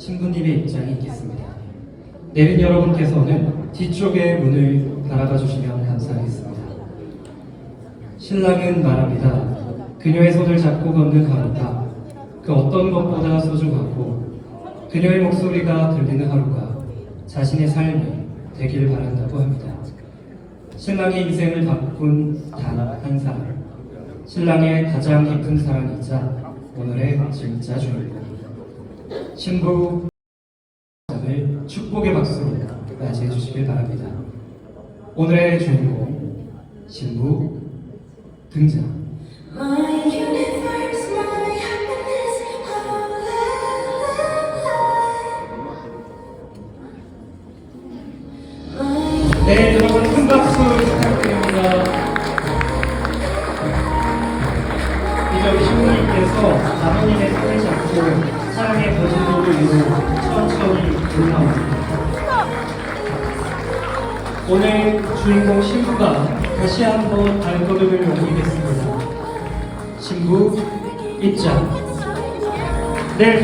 신부님의 입장이 있겠습니다. 내린 여러분께서는 뒤쪽의 문을 바라봐 주시면 감사하겠습니다. 신랑은 말합니다. 그녀의 손을 잡고 걷는 하루가 그 어떤 것보다 소중하고 그녀의 목소리가 들리는 하루가 자신의 삶이 되길 바란다고 합니다. 신랑의 인생을 바꾼 단 한 사람, 신랑의 가장 깊은 사랑이자 오늘의 진짜 주인공, 신부 을 축복의 박수로 맞이해 주시길 바랍니다. 오늘의 주인공, 신부 등장. My universe, my happiness, all that. 네, 여러분 큰 박수 부탁드립니다. 우리 신부님께서 아버님의 손을 잡고 천천히 올라옵니다. 오늘 주인공 신부가 다시 한번 발걸음을 옮기겠습니다. 신부 입장. 네.